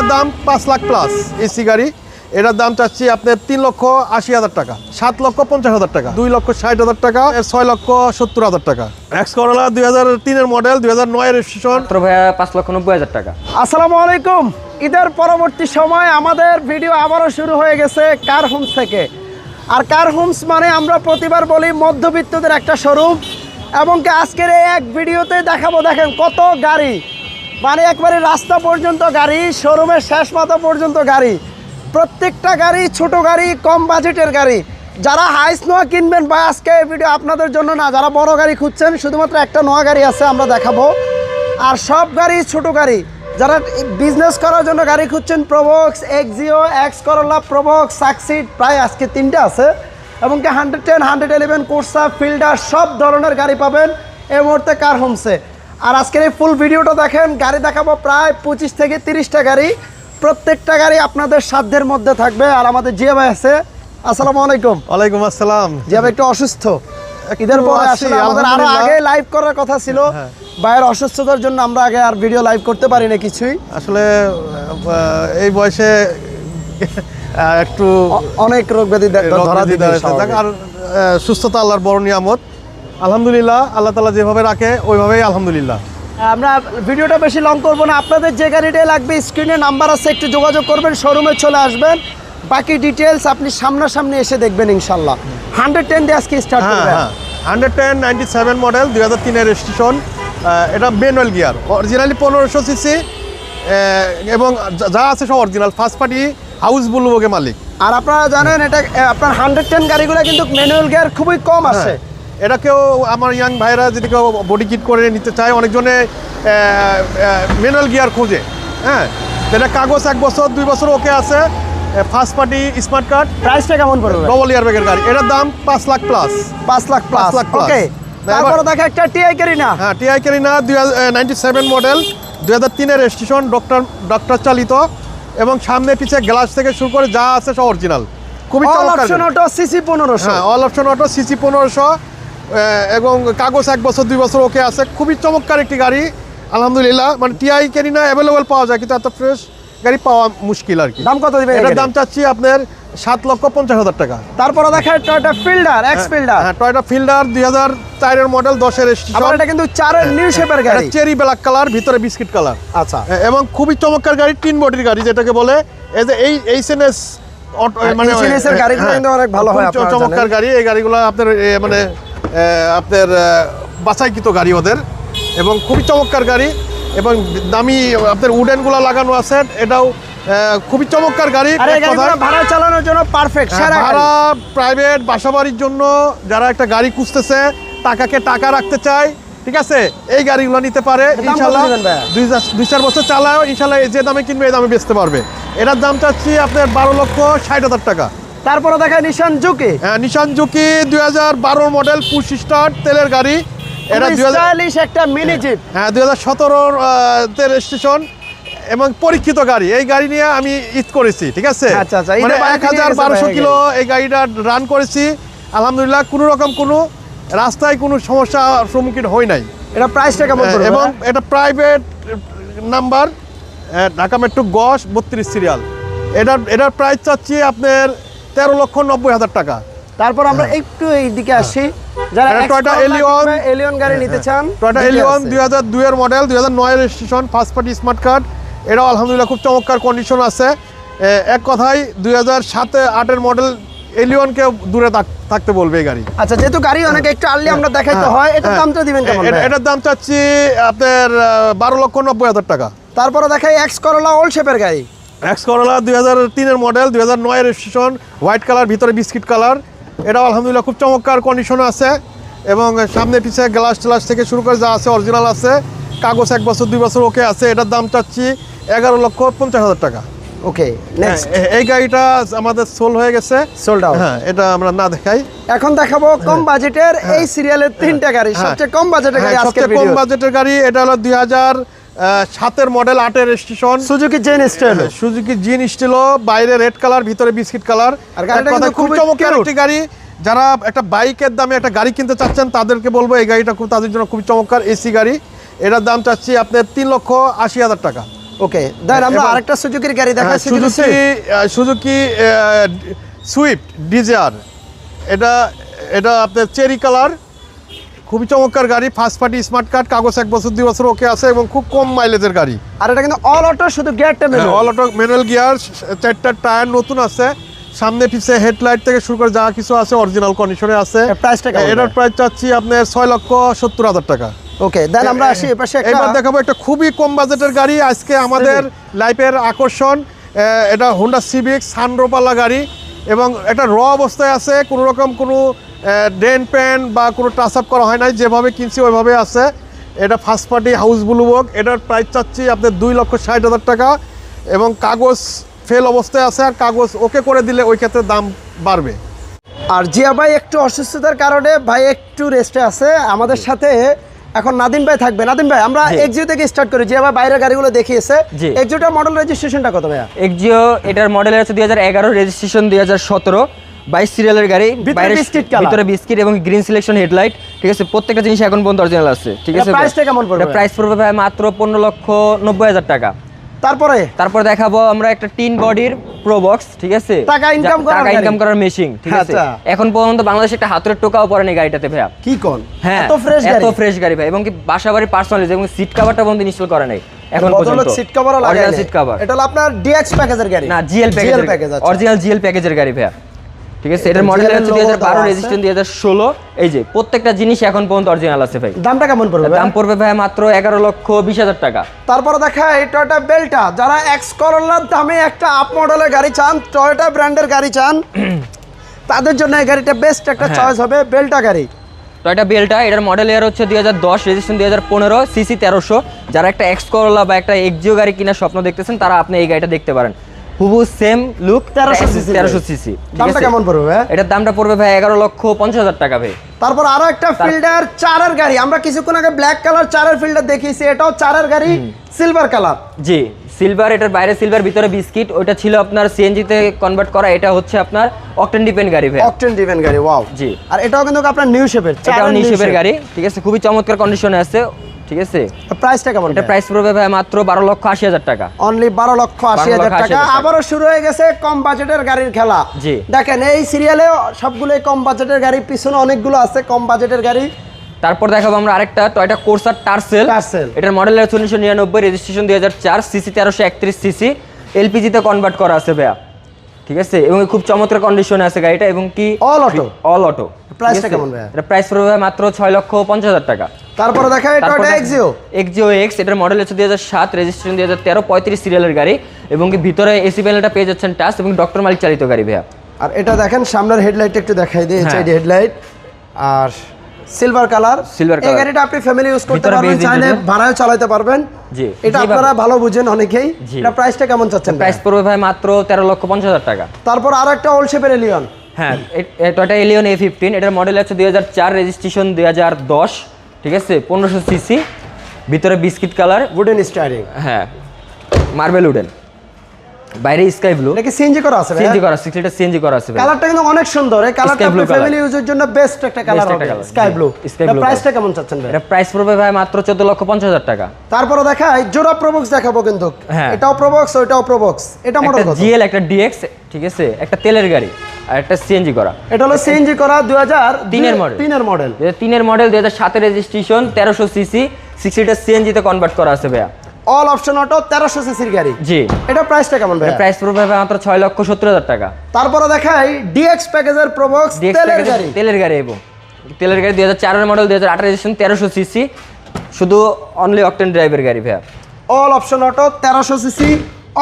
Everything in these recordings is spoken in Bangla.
এটার দাম পাঁচ লাখ প্লাস এসি গাড়ি। এটার দাম চাচ্ছি আপনার তিন লক্ষ আশি হাজার টাকা সাত লক্ষ পঞ্চাশ হাজার টাকা দুই লক্ষ ষাট হাজার টাকা এর ছয় লক্ষ সত্তর হাজার টাকা। এক্স করলা দুই হাজার তিনের মডেল দুই হাজার নয় রেজিস্ট্রেশন ভাইয়া পাঁচ লক্ষ নব্বই হাজার টাকা। আসসালামু আলাইকুম। ঈদের পরবর্তী সময় আমাদের ভিডিও আবারও শুরু হয়ে গেছে কার হোমস থেকে। আর কার হোমস মানে আমরা প্রতিবার বলি মধ্যবিত্তদের একটা শোরুম এবং আজকের এই এক ভিডিওতে দেখাবো দেখেন কত গাড়ি। মানে একবারে রাস্তা পর্যন্ত গাড়ি শোরুমের শেষ মাথা পর্যন্ত গাড়ি। প্রত্যেকটা গাড়ি ছোট গাড়ি, কম বাজেটের গাড়ি। যারা হাইস নোয়া কিনবেন বা আজকে এই ভিডিও আপনাদের জন্য না, যারা বড় গাড়ি খুঁজছেন, শুধুমাত্র একটা নোয়া গাড়ি আছে, আমরা দেখাবো। আর সব গাড়ি ছোট গাড়ি। যারা বিজনেস করার জন্য গাড়ি খুঁজছেন Probox Axio X Corolla Probox Succeed প্রায় আজকে তিনটে আছে। এবং কি hundred ten hundred eleven Corsa Fielder সব ধরনের গাড়ি পাবেন। এই মুহূর্তে কার হোমসে আর আজকের এই ফুল ভিডিওটা দেখেন গাড়ি দেখাবো প্রায় পঁচিশ থেকে তিরিশটা গাড়ি। প্রত্যেকটা গাড়ি আপনাদের সাধ্যের মধ্যে থাকবে আর আমাদের জিয়া ভাই আছে। আসসালামু আলাইকুম। ওয়ালাইকুম আসসালাম। জিয়া ভাই একটু অসুস্থ। ঈদের পরে আছি, আসলে আমাদের আরও আগে লাইভ করার কথা ছিল। ভাইয়ের অসুস্থতার জন্য আমরা আগে আর ভিডিও লাইভ করতে পারি না কিছুই। আসলে এই বয়সে একটু অনেক রোগ ব্যাধি ধরা। থাকে। আর সুস্থতা আল্লাহর বড় নিয়ামত। আলহামদুলিল্লাহ আল্লাহ তালা যেভাবে রাখে ওইভাবেই আলহামদুলিল্লাহ। আমরা ভিডিওটা বেশি লং করব না আপনাদের যে গাড়িটাই লাগবে স্ক্রিনে নাম্বার আছে একটু যোগাযোগ করবেন শোরুমে চলে আসবেন। বাকি ডিটেলস আপনি সামনাসামনি এসে দেখবেন ইনশাল্লাহ। হান্ড্রেড টেন দিয়ে আজকে স্টার্ট হ্যাঁ করবেন। Hundred ten ninety seven model দুই হাজার তিনের রেজিস্ট্রেশন এটা ম্যানুয়াল গিয়ার অরিজিনালি পনেরোশো সিসি এবং যা- আছে সব অরিজিনাল ফার্স্ট পার্টি হাউস বুলবকে মালিক। আর আপনারা জানেন এটা আপনার হান্ড্রেড টেন গাড়িগুলো কিন্তু ম্যানুয়াল গিয়ার খুবই কম আছে। হ্যাঁ, এটা কেউ আমার ইয়াং ভাইরা যদি কেউ বডি কিট করে নিতে চায় অনেকজনে ম্যানুয়াল গিয়ার খোঁজে হ্যাঁ? এটা কাগজ এক বছর দুই বছর ওকে আছে ফার্স্ট পার্টি স্মার্ট কার্ড প্রাইসটা কেমন পড়বে? ডবল ইয়ার ব্যাগের গাড়ি। এটার দাম পাঁচ লাখ প্লাস পাঁচ লাখ প্লাস লাখ। ওকে তারপরে দেখা একটা টিআই গাড়ি না হ্যাঁ টিআই কেরিনা দুই নাইনটি সেভেন মডেল দুই হাজার তিনের রেজিস্ট্রেশন ডক্টর ডক্টর চালিত এবং সামনে পিছে গ্লাস থেকে শুরু করে যা আছে সব অরিজিনাল খুবই অল অপশন অটো সিসি পনেরোশো। হ্যাঁ অল অপশন অটো সিসি পনেরোশো। এবং কাগজ এক বছর দুই বছর ওকে আছে। খুবই চমৎকার একটি গাড়ি আলহামদুলিল্লাহ। মানে টিআই কেরিনা অ্যাভেলেবল পাওয়া যায় কিন্তু এত ফ্রেশ গাড়ি পাওয়া মুশকিল আর কি। দাম কত এই এটার দাম চাচ্ছি আপনার সাত লক্ষ পঞ্চাশ হাজার টাকা। তারপরে দেখা টয়টা ফিল্ডার এক্স ফিল্ডার হ্যাঁ টয়টা ফিল্ডার দুই হাজার চারের মডেল দশের আবার এটা কিন্তু চারের নিউ শেপের গাড়ি। চেরি ব্ল্যাক কালার ভিতরে বিস্কিট কালার আচ্ছা। এবং খুবই চমৎকার গাড়ি তিন বডির গাড়ি যেটাকে বলে এই যে এই এইচএনএস মানে HNS এর গাড়িগুলো কিন্তু অনেক ভালো হয়, চমৎকার গাড়ি এই গাড়িগুলো আপনার মানে আপনার বাছাইকৃত গাড়ি ওদের। এবং খুবই চমৎকার গাড়ি। এবং দামি আপনার উডেনগুলো লাগানো আছে। এটাও খুবই চমৎকার গাড়ি। ভাড়া চালানোর জন্য পারফেক্ট হ্যাঁ, ভাড়া প্রাইভেট বাসাবাড়ির জন্য যারা একটা গাড়ি খুঁজতেছে টাকাকে টাকা রাখতে চায় ঠিক আছে? এই গাড়িগুলো নিতে পারে ইনশাল্লাহ। দুই চার- বছর চালায় ইনশাল্লাহ যে দামে কিনবে এই দামে বেচতে পারবে। এটার দাম চাচ্ছি আপনার বারো লক্ষ ষাট হাজার টাকা। তারপরে দেখা নিশান জুকি হ্যাঁ, নিশান জুকি দুই হাজার বারো মডেল পুশ স্টার তেলের গাড়ি। এটা স্টাইলিশ একটা মিনি জিপ হ্যাঁ দুই হাজার সতেরোর তে রেজিস্ট্রেশন এবং পরীক্ষিত গাড়ি। এই গাড়ি নিয়ে আমি ঈদ করেছি ঠিক আছে? আচ্ছা, আচ্ছা, মানে এক হাজার বারোশো কিলো এই গাড়িটা রান করেছি। আলহামদুলিল্লাহ কোনো রকম কোনো রাস্তায় কোনো সমস্যা সম্মুখীন হই নাই। এটা প্রাইসটা কেমন হ্যাঁ, এবং এটা প্রাইভেট নাম্বার ঢাকা মেট্রো গস বত্রিশ সিরিয়াল এটার এটার প্রাইস চাচ্ছি আপনার তেরো লক্ষ নব্বই হাজার টাকা। তারপর আমরা একটু এই দিকে আসি। যারা Toyota Allion। এলিয়ন গাড়ি নিতে চান টয়টা এলিয়ন। দুই হাজার দুইয়ের মডেল দুই হাজার নয় registration first party smart card এটাও আলহামদুলিল্লাহ খুব চমৎকার কন্ডিশন আছে। এক কথায় দুই হাজার সাতে আটের মডেল এলিয়নকে দূরে থাক- থাকতে বলবে এই গাড়ি। আচ্ছা যেহেতু গাড়ি অনেক একটু আর্লি আমরা দেখাইতে হ্যাঁ, হয় এটার হ্যাঁ। দামটা দিবেন কেমন? এটার দাম চাচ্ছি আপনার বারো লক্ষ নব্বই হাজার টাকা। তারপরে দেখাই এক্স করলা ওল্ড শেপের গাড়ি। এক্স করলা দুই হাজার তিনের মডেল দুই হাজার নয় রেজিস্ট্রেশন হোয়াইট কালার ভিতরে বিস্কিট কালার এটাও আলহামদুলিল্লাহ খুব চমৎকার কন্ডিশনে আছে। এবং সামনে পিছে গ্লাস ট্লাস থেকে শুরু করে যা আছে অরিজিনাল আছে। কাগজ এক বছর দুই বছর ওকে আছে। এটার দাম চাচ্ছি এগারো লক্ষ পঞ্চাশ হাজার টাকা। ওকে হ্যাঁ, এই গাড়িটা আমাদের সোল হয়ে গেছে। সোল্ড আউট হ্যাঁ এটা আমরা না দেখাই। এখন দেখাবো কম বাজেটের এই সিরিয়ালের তিনটা গাড়ি। হ্যাঁ। সবচেয়ে কম বাজেটের গাড়ি হ্যাঁ, সবচেয়ে কম বাজেটের গাড়ি এটা হলো দুই হাজার সাতের মডেল আটের registration Suzuki Zen style Suzuki Zen Estilo বাইরে রেড কালার ভিতরে বিস্কিট কালার আর গাড়িটা খুব চমৎকার একটি গাড়ি। যারা একটা বাইকের দামে একটা গাড়ি কিনতে চাচ্ছেন তাদেরকে বলব এই গাড়িটা খুব তাদের জন্য খুব চমৎকার এসি গাড়ি। এটার দাম চাচ্ছি আপনার তিন লক্ষ আশি হাজার টাকা। ওকে দেন আমরা আরেকটা সুজুকির গাড়ি হ্যাঁ, সুজুকি সুজুকি সুইফট ডিজায়ার এটা এটা আপনার চেরি কালার খুবই চমৎকার গাড়ি ফার্স্ট পার্টি স্মার্ট কার্ড কাগজ এক বছর দুই বছর ওকে আছে এবং খুব কম মাইলেজের গাড়ি। আর এটা কিন্তু অল অটো শুধু গিয়ারটা manual all auto manual gear চারটা টায়ার নতুন আছে। সামনে পিছে হেডলাইট থেকে শুরু করে যা কিছু আছে অরিজিনাল কন্ডিশনে আছে। এটার প্রাইস চাচ্ছি আপনার ছয় লক্ষ সত্তর হাজার টাকা। ওকে দেন আমরা আসি এপাশে একটা এবার দেখাবো একটা খুবই কম বাজেটের গাড়ি। আজকে আমাদের লাইফের আকর্ষণ এটা হোন্ডা সিভিক সানরোপালা গাড়ি এবং এটা র অবস্থায় আছে। কোনো রকম কোনো ডেন প্যান বা কোনো টাচ আপ করা হয় নাই যেভাবে কিনছি ওইভাবে আছে। এটা ফার্স্ট পার্টি হাউস ব্লুবক এটার প্রাইস চাচ্ছি আপনার দুই লক্ষ ষাট হাজার টাকা। এবং কাগজ ফেল অবস্থায় আছে আর কাগজ ওকে করে দিলে ওই ক্ষেত্রে দাম বাড়বে। আর জিয়া ভাই একটু অসুস্থতার কারণে ভাই একটু রেস্টে আছে। আমাদের সাথে এখন নাদিম ভাই থাকবে। নাদিম ভাই আমরা জি। এক্সিও থেকে স্টার্ট করি। জিয়া ভাই বাইরের গাড়িগুলো দেখিয়েছে। জি। এক্সিওটার মডেল রেজিস্ট্রেশনটা কত ভাইয়া? এক্সিও এটার মডেল আছে দুই হাজার এগারো রেজিস্ট্রেশন দুই হাজার সতেরো। বাইশ সিরিয়ালের গাড়ি বাইরে colour। ভিতরে বিস্কিট এবং গ্রিন সিলেকশন হেডলাইট ঠিক আছে প্রত্যেকটা জিনিস এখন পর্যন্ত অরিজিনাল আছে। ঠিক আছে price টা কেমন পড়বে? প্রাইস পড়বে ভাই মাত্র পনেরো লক্ষ নব্বই হাজার টাকা। তারপরে? তারপর দেখাবো আমরা একটা টিন বডির প্রো বক্স ঠিক আছে? টাকা যা- করার টাকা ইনকাম করার মেশিন ঠিক আছে? আচ্ছা। এখন পর্যন্ত বাংলাদেশে একটা হাতের টোকাও পড়েনি গাড়িটাতে ভাইয়া। কি কোন? হ্যাঁ এত ফ্রেশ গাড়ি। এত ফ্রেশ গাড়ি ভাই এবং কি বাসা বাড়ির পার্সোনালিজ এবং সিট কভারটা পর্যন্ত ইনস্টল করে নাই এখন পর্যন্ত। সিট কভারও অরিজিনাল সিট কভার এটা হলো আপনার ডিএক্স প্যাকেজের গাড়ি। না জিএল প্যাকেজ অরিজিনাল জিএল প্যাকেজের গাড়ি ভাইয়া। ঠিক আছে? এটার মডেল হচ্ছে দুই logo হাজার বারো দেওয়া আছে। রেজিস্ট্রেশন দুই হাজার ষোলো। এই যে প্রত্যেকটা জিনিস এখন পর্যন্ত অরিজিনাল আছে ভাই। দামটা কেমন পড়বে দাম পড়বে ভাই মাত্র এগারো লক্ষ বিশ হাজার টাকা। তারপরে দেখা এই টয়োটা বেলটা যারা এক্স করোলার দামে একটা আপ মডেলের গাড়ি চান টয়োটা ব্র্যান্ডের গাড়ি চান তাদের জন্য এই গাড়িটা বেস্ট একটা হ্যাঁ। চয়েস হবে বেলটা গাড়ি। টয়টা বেলটা এটার মডেল ইয়ার হচ্ছে দুই হাজার দশ রেজিস্ট্রেশন দুই হাজার পনেরো সিসি তেরোশো। যারা একটা এক্স করলা বা একটা এক্সিও গাড়ি কেনার স্বপ্ন দেখতেছেন তারা আপনি এই গাড়িটা দেখতে পারেন। হুবু সেম লুক 1300 cc তেরোশো সিসি দামটা কেমন পড়বে ভাই? এটার দামটা পড়বে ভাই এগারো লক্ষ পঞ্চাশ হাজার টাকা ভাই। তারপর আরও একটা ফিল্ডার চারের গাড়ি। আমরা কিছুক্ষণ আগে ব্ল্যাক কালার চারের ফিল্ডার দেখিয়েছি এটাও চারের গাড়ি সিলভার কালার জি সিলভার এটার বাইরে সিলভার ভিতরে বিস্কিট ওইটা ছিল আপনার সিএনজি তে কনভার্ট করা এটা হচ্ছে আপনার অকটেন ডিপেন্ড গাড়ি ভাই। অকটেন ডিভেন গাড়ি ওয়াও জি। আর এটাও কিন্তু আপনার নিউ শেপের এটাও নিশেপের গাড়ি ঠিক আছে? খুবই চমৎকার কন্ডিশনে আছে। ঠিক আছে? প্রাইসটা কেমন এটা প্রাইস পড়বে ভাই মাত্র বারো লক্ষ আশি হাজার টাকা। অনলি বারো লক্ষ আশি 12 লক্ষ আশি টাকা। হাজার টাকা। আবারও শুরু হয়ে গেছে কম বাজেটের গাড়ির খেলা। দেখেন এই সিরিয়ালে সবগুলোই কম বাজেটের গাড়ি পিছনে অনেকগুলো আছে কম বাজেটের গাড়ি। তারপর দেখাবো আমরা আরেকটা টয়টা কোর্সার টার্সেল। এটার মডেল আছে উনিশশো নিরানব্বই রেজিস্ট্রেশন দুই হাজার চার সিসি তেরোশো একত্রিশ সিসি এলপিজিতে কনভার্ট করা আছে ভাইয়া। ঠিক আছে? এবং খুব চমৎকার কন্ডিশনে আছে গাড়িটা এবং কি? All auto all auto Price টা কেমন ভাইয়া? এটা প্রাইস পড়বে মাত্র ছয় লক্ষ পঞ্চাশ হাজার টাকা। তারপরে দেখা এটা তারপর এক্সিও এক্সিও এক্স এটার মডেল হচ্ছে দুই হাজার সাত রেজিস্ট্রেশন দুই হাজার তেরো পঁয়ত্রিশ সিরিয়ালের গাড়ি এবং কি ভিতরে এসি প্যানেলটা পেয়ে যাচ্ছেন টাচ এবং ডক্টর মালিক চালিত গাড়ি ভাইয়া। আর এটা দেখেন সামনের হেডলাইট একটু দেখাই দিই হ্যাঁ। এইচআইডি হেডলাইট আর সিলভার কালার Silver এই color। গাড়িটা আপনি ফ্যামিলি ইউজ করতে পারবেন চাইলে। ভাড়ায় চালাতে পারবেন। জি। এটা আপনারা ভালো বুঝেন অনেকেই। এটা প্রাইসটা কেমন চাচ্ছেন প্রাইস পড়বে ভাই মাত্র তেরো লক্ষ পঞ্চাশ হাজার টাকা। তারপর আরও একটা ওল্ড শেপের এলিয়ন হ্যাঁ টয়টা এলিয়ন এ ফিফটিন এটার মডেল আছে দুই হাজার চার রেজিস্ট্রেশন দুই হাজার দশ ঠিক আছে? পনেরোশো সিসি ভিতরে বিস্কিট কালার উডেন স্টাইরিং হ্যাঁ মার্বেল উডেন বাইরে স্কাই ব্লু এটা কি সিএনজি করা আছে সিএনজি করা সিক্স লিটার সিএনজি করা আছে কালারটা কিন্তু অনেক সুন্দর। এই কালারটা Sky আপনি ফ্যামিলি ইউজের জন্য বেস্ট একটা কালার হবে। স্কাই ব্লু Sky blue প্রাইসটা কেমন চাচ্ছেন ভাই এটা প্রাইস পড়বে ভাই মাত্র চোদ্দ লক্ষ পঞ্চাশ হাজার টাকা। তারপরে দেখাই জোড়া প্রবক্স দেখাবো কিন্তু। হ্যাঁ। এটাও প্রবক্স ওইটাও প্রবক্স এটা মডেল কত? জিএল একটা ডিএক্স ঠিক আছে? একটা তেলের গাড়ি আর একটা সিএনজি করা। এটা হলো সিএনজি করা 2000 তিনের model। তিনের মডেল দুই হাজার তিনের মডেল দুই হাজার সাতের রেজিস্ট্রেশন তেরোশো সিসি সিক্স লিটার সিএনজিতে কনভার্ট করা আছে ভাইয়া। অল অপশন অটো 1300 সিসির গাড়ি। জি। এটা প্রাইসটা কেমন ভাই প্রাইস পড়বে ভাই মাত্র ছয় লক্ষ সত্তর হাজার টাকা। তারপরে দেখাই ডিএক্স প্যাকেজের প্রবক্স তেলের গাড়ি। তেলের গাড়ি এবং। তেলের গাড়ি দুই হাজার চারের মডেল দুই হাজার আঠারো তেরোশো সিসি শুধু অনলি অকটেন ড্রাইভের গাড়ি ভাইয়া। All option auto 1300 cc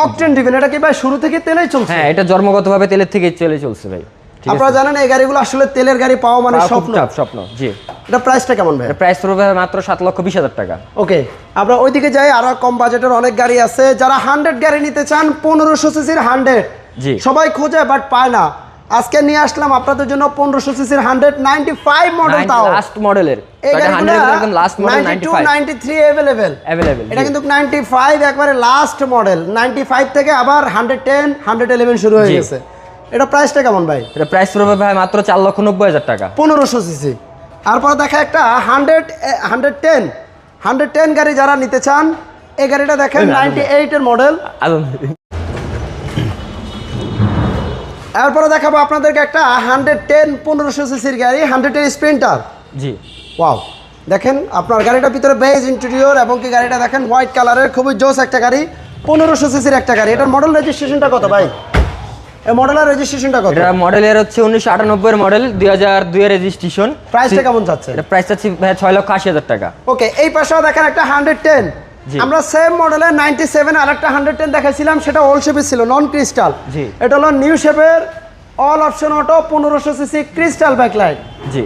octane driven এটা কি ভাই শুরু থেকে তেলেই চলছে? হ্যাঁ এটা জন্মগতভাবে তেলের থেকে চলে চলছে ভাই। আপনারা জানেন এই গাড়িগুলো আসলে তেলের গাড়ি পাওয়া মানে স্বপ্ন। স্বপ্ন জি। এটা প্রাইসটা কেমন ভাই? প্রাইস পড়বে মাত্র সাত লক্ষ বিশ হাজার টাকা। ওকে আমরা ওইদিকে যাই আরও কম বাজেটের অনেক গাড়ি আছে। যারা হান্ড্রেড গাড়ি নিতে চান পনেরোশো সিসির হান্ড্রেড জি। সবাই খোঁজে বাট পায় না। আজকে নিয়ে আসলাম আপনাদের জন্য পনেরোশো সিসির হান্ড্রেড নাইনটি ফাইভ মডেল তাও। লাস্ট মডেলের এটা কিন্তু নাইনটি ফাইভ একবারে লাস্ট মডেল নাইনটি ফাইভ থেকে আবার হান্ড্রেড টেন হান্ড্রেড ইলেভেন শুরু হয়ে গেছে। এটা প্রাইসটা কেমন ভাই? এটা প্রাইস পড়বে ভাই মাত্র চার লক্ষ নব্বই হাজার টাকা। পনেরোশো সিসি তারপর দেখা একটা hundred hundred ten hundred ten গাড়ি যারা নিতে চান এই গাড়িটা দেখেন নাইনটি এইটের মডেল। এরপরে দেখাবো আপনাদেরকে একটা হান্ড্রেড টেন পনেরোশো সিসির গাড়ি হান্ড্রেড টেন স্প্রিন্টার জি। ওয়াও দেখেন আপনার গাড়িটার ভিতরে বেজ ইন্টেরিয়র এবং কি গাড়িটা দেখেন হোয়াইট কালারের খুবই জোস একটা গাড়ি পনেরোশো সিসির একটা গাড়ি। এটার মডেল রেজিস্ট্রেশনটা কত ভাই? এই মডেলের রেজিস্ট্রেশনটা কত? এটা মডেলের হচ্ছে 1998 এর মডেল দুই হাজার দুই এর রেজিস্ট্রেশন প্রাইসটা কেমন যাচ্ছে? এটা প্রাইস যাচ্ছে ভাই ছয় লক্ষ আশি হাজার টাকা। ওকে এই পাশেও দেখেন একটা হান্ড্রেড টেন জি। আমরা সেম মডেলের নাইনটি সেভেন আর একটা হান্ড্রেড টেন দেখাইছিলাম সেটা ওল্ড শেপে ছিল নন ক্রিস্টাল জি। এটা হলো নিউ শেপের all option auto 1500 cc crystal backlight জি।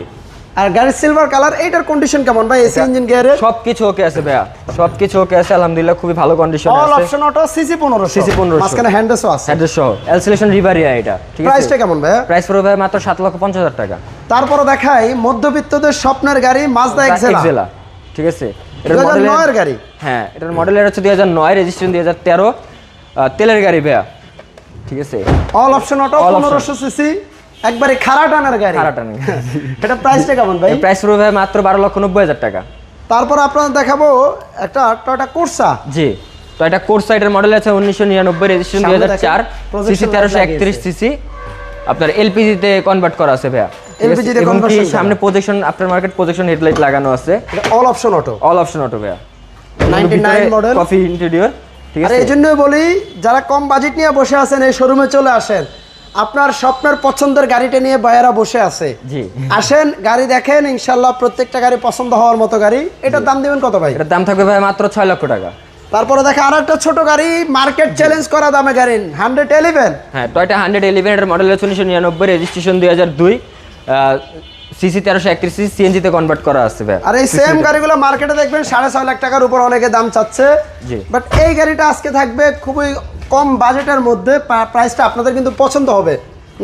আর গাড়ির সিলভার কালার এইটার কন্ডিশন কেমন ভাই? এসি ইঞ্জিন গিয়ারের সব কিছু ওকে আছে ভাইয়া। সব কিছু ওকে আছে আলহামদুলিল্লাহ খুবই ভালো condition all option auto cc পনেরোশো। CC 1500 মাঝখানে হ্যান্ডেসও আছে। অ্যাড্রেস সহ। এলসিলেশন রিভারিয়া এটা ঠিক আছে? প্রাইসটা কেমন ভাই প্রাইস পড়বে ভাই মাত্র সাত লক্ষ পঞ্চাশ হাজার টাকা। তারপরে দেখাই মধ্যবিত্তদের স্বপ্নের গাড়ি মাজদা এক্সেলা ঠিক আছে? এটার 2009 মডেলের এর গাড়ি। হ্যাঁ এটার মডেলের হচ্ছে দুই হাজার নয় রেজিস্ট্রেশন দুই হাজার তেরো। তেলের গাড়ি ভাইয়া ঠিক আছে? All option auto All option। পনেরোশো সিসি একবারে খারা টানার গাড়ি। খারাপ টানে এটা প্রাইসটা কেমন ভাই? প্রাইস পড়বে ভাই মাত্র বারো লক্ষ নব্বই হাজার টাকা। তারপর আপনাদের দেখাবো একটা টয়টা কোর্সা জি তো এটা কোর্স সাইডের মডেল আছে উনিশশো নিরানব্বই রেজিস্ট্রেশন দুই হাজার চার সিসি তেরোশো একত্রিশ। সিসি আপনার এলপিজিতে কনভার্ট করা আছে ভাইয়া। ঠিক আছে? LPG তে এবং কি conversion সামনে projection after market projection headlight লাগানো আছে। এটা all option auto all option auto ভাইয়া। 99 মডেল কফি ইন্টেরিয়র ঠিক আর আছে? এই জন্যই বলি যারা কম বাজেট নিয়ে বসে আছেন এই শোরুমে চলে আসেন। আপনার স্বপ্নের পছন্দের গাড়িটা নিয়ে বাইরা বসে আছে। জি। আসেন গাড়ি দেখেন ইনশাল্লাহ প্রত্যেকটা গাড়ি পছন্দ হওয়ার মতো গাড়ি। এটার দাম দিবেন কত ভাই? এটার দাম থাকবে ভাই মাত্র ছয় লক্ষ টাকা। তারপরে দেখে আর একটা ছোট গাড়ি মার্কেট চ্যালেঞ্জ করা দামে গাড়ি হান্ড্রেড এলিভেন হ্যাঁ টয়টা হান্ড্রেড ইলেভেন এর মডেল হচ্ছে উনিশশো নিরানব্বই রেজিস্ট্রেশন দুই হাজার দুই। সিসি তেরোশো একত্রিশ সিএনজিতে কনভার্ট করা আছে ভাই। আর এই সেম গাড়িগুলো মার্কেটে দেখবেন সাড়ে ছয় লাখ টাকার উপর অনেকে দাম চাচ্ছে। জি। বাট এই গাড়িটা আজকে থাকবে খুবই কম বাজেটের মধ্যে প্রাইসটা আপনাদের কিন্তু পছন্দ হবে।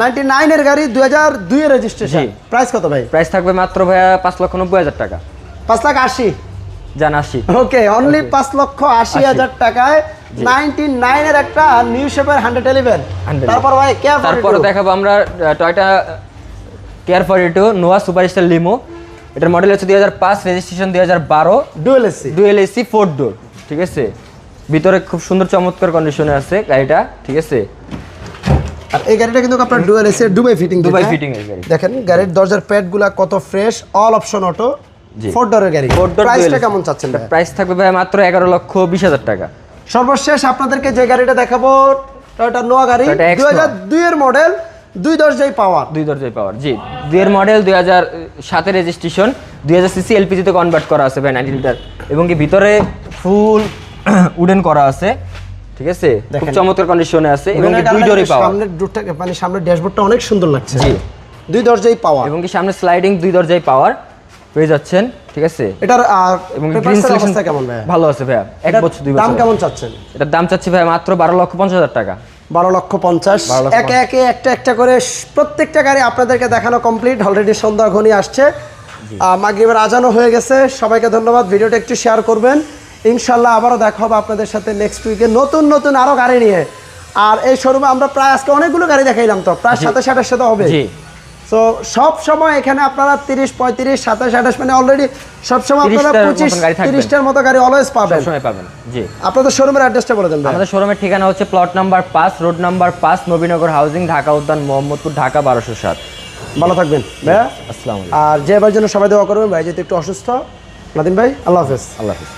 নাইনটি নাইনের গাড়ি দুই হাজার দুইয়ের রেজিস্ট্রেশন প্রাইস কত ভাই? প্রাইস থাকবে মাত্র ভাইয়া পাঁচ লক্ষ নব্বই হাজার টাকা। পাঁচ লাখ আশি। জান আশি। ওকে অনলি পাঁচ লক্ষ আশি হাজার টাকায় নাইনটি নাইনের একটা নিউ শেপের হান্ড্রেড এলিভেন তারপর ভাই কে তারপরে দেখাবো আমরা টয়টা কেয়ার ফর ইটু নোয়া সুপারস্টার লিমো এটার মডেল হচ্ছে দুই হাজার পাঁচ রেজিস্ট্রেশন দুই হাজার বারো। Dual AC dual AC four door ঠিক আছে? ভিতরে খুব সুন্দর চমৎকার কন্ডিশনে আছে গাড়িটা ঠিক আছে? আর এই গাড়িটা কিন্তু আপনার dual AC Dubai fitting Dubai fitting এর গাড়ি। দেখেন গাড়ির দরজার প্যাডগুলা কত ফ্রেশ অল অপশন অটো জি। ফোর ডোরের গাড়ি। Four door প্রাইসটা কেমন চাচ্ছেন ভাই? প্রাইস থাকবে ভাই মাত্র এগারো লক্ষ বিশ হাজার টাকা। সর্বশেষ আপনাদেরকে যে গাড়িটা দেখাবো টয়োটা নোয়া গাড়ি Toyota X দুই হাজার দুইয়ের মডেল দুই দরজাই পাওয়ার দুই দরজায় পাওয়ার জি। দুইয়ের মডেল দুই হাজার সাতের রেজিস্ট্রেশন দুই হাজার সিসি এলপিজিতে কনভার্ট করা আছে ভাই নাইনটি লিটার এবং কি ভিতরে ফুল উডেন করা আছে। ঠিক আছে? খুব চমৎকার কন্ডিশনে আছে এবং দুই ডোরই পাওয়ার সামনের ডোরটা মানে সামনের ড্যাশবোর্ডটা অনেক সুন্দর লাগছে। জি। দুই দরজাই পাওয়ার এবং কি সামনে স্লাইডিং দুই দরজায় পাওয়ার। পেয়ে যাচ্ছেন। ঠিক আছে? এটার এবং গ্রিন সিলেকশন কেমন ভাই ভালো আছে ভাইয়া। এক বছর দুই বছর। দাম কেমন চাচ্ছেন? এটার দাম চাচ্ছি ভাই মাত্র বারো লক্ষ পঞ্চাশ হাজার টাকা। বারো লক্ষ পঞ্চাশ। একে একে একটা একটা করে প্রত্যেকটা গাড়ি আপনাদেরকে দেখানো কমপ্লিট অলরেডি সন্ধ্যা ঘনি আসছে। মাগরিবের আজানও হয়ে গেছে। সবাইকে ধন্যবাদ। ভিডিওটা একটু শেয়ার করবেন। ইনশাল্লাহ আবারও দেখা হবে আপনাদের সাথে নেক্সট উইকে নতুন নতুন আরও গাড়ি নিয়ে। আর এই শোরুমে আমরা প্রায় আজকে অনেকগুলো গাড়ি দেখাইলাম তো প্রায় সাতাশ আঠাশ সাথে হবে। তো সব সময় এখানে আপনারা তিরিশ পঁয়ত্রিশ সাতাশ আঠাশ মানে অলরেডি সব সময় আপনারা পঁচিশ। তিরিশটার মতো গাড়ি অলওয়েজ পাবেন। সময় পাবেন জি। আপনাদের শোরুমের অ্যাড্রেসটা বলে দেন আমাদের শোরুমের ঠিকানা হচ্ছে প্লট নাম্বার পাঁচ রোড নাম্বার পাঁচ নবীনগর হাউজিং ঢাকা উদ্যান মোহাম্মদপুর ঢাকা বারোশো সাত। ভালো থাকবেন ভাইয়া। আসসালামু আলাইকুম। আর যে এবার জন্য সবাই দেওয়া করবেন ভাই যেহেতু একটু অসুস্থ নাদিন ভাই আল্লাহ হাফেজ। আল্লাহ হাফিজ।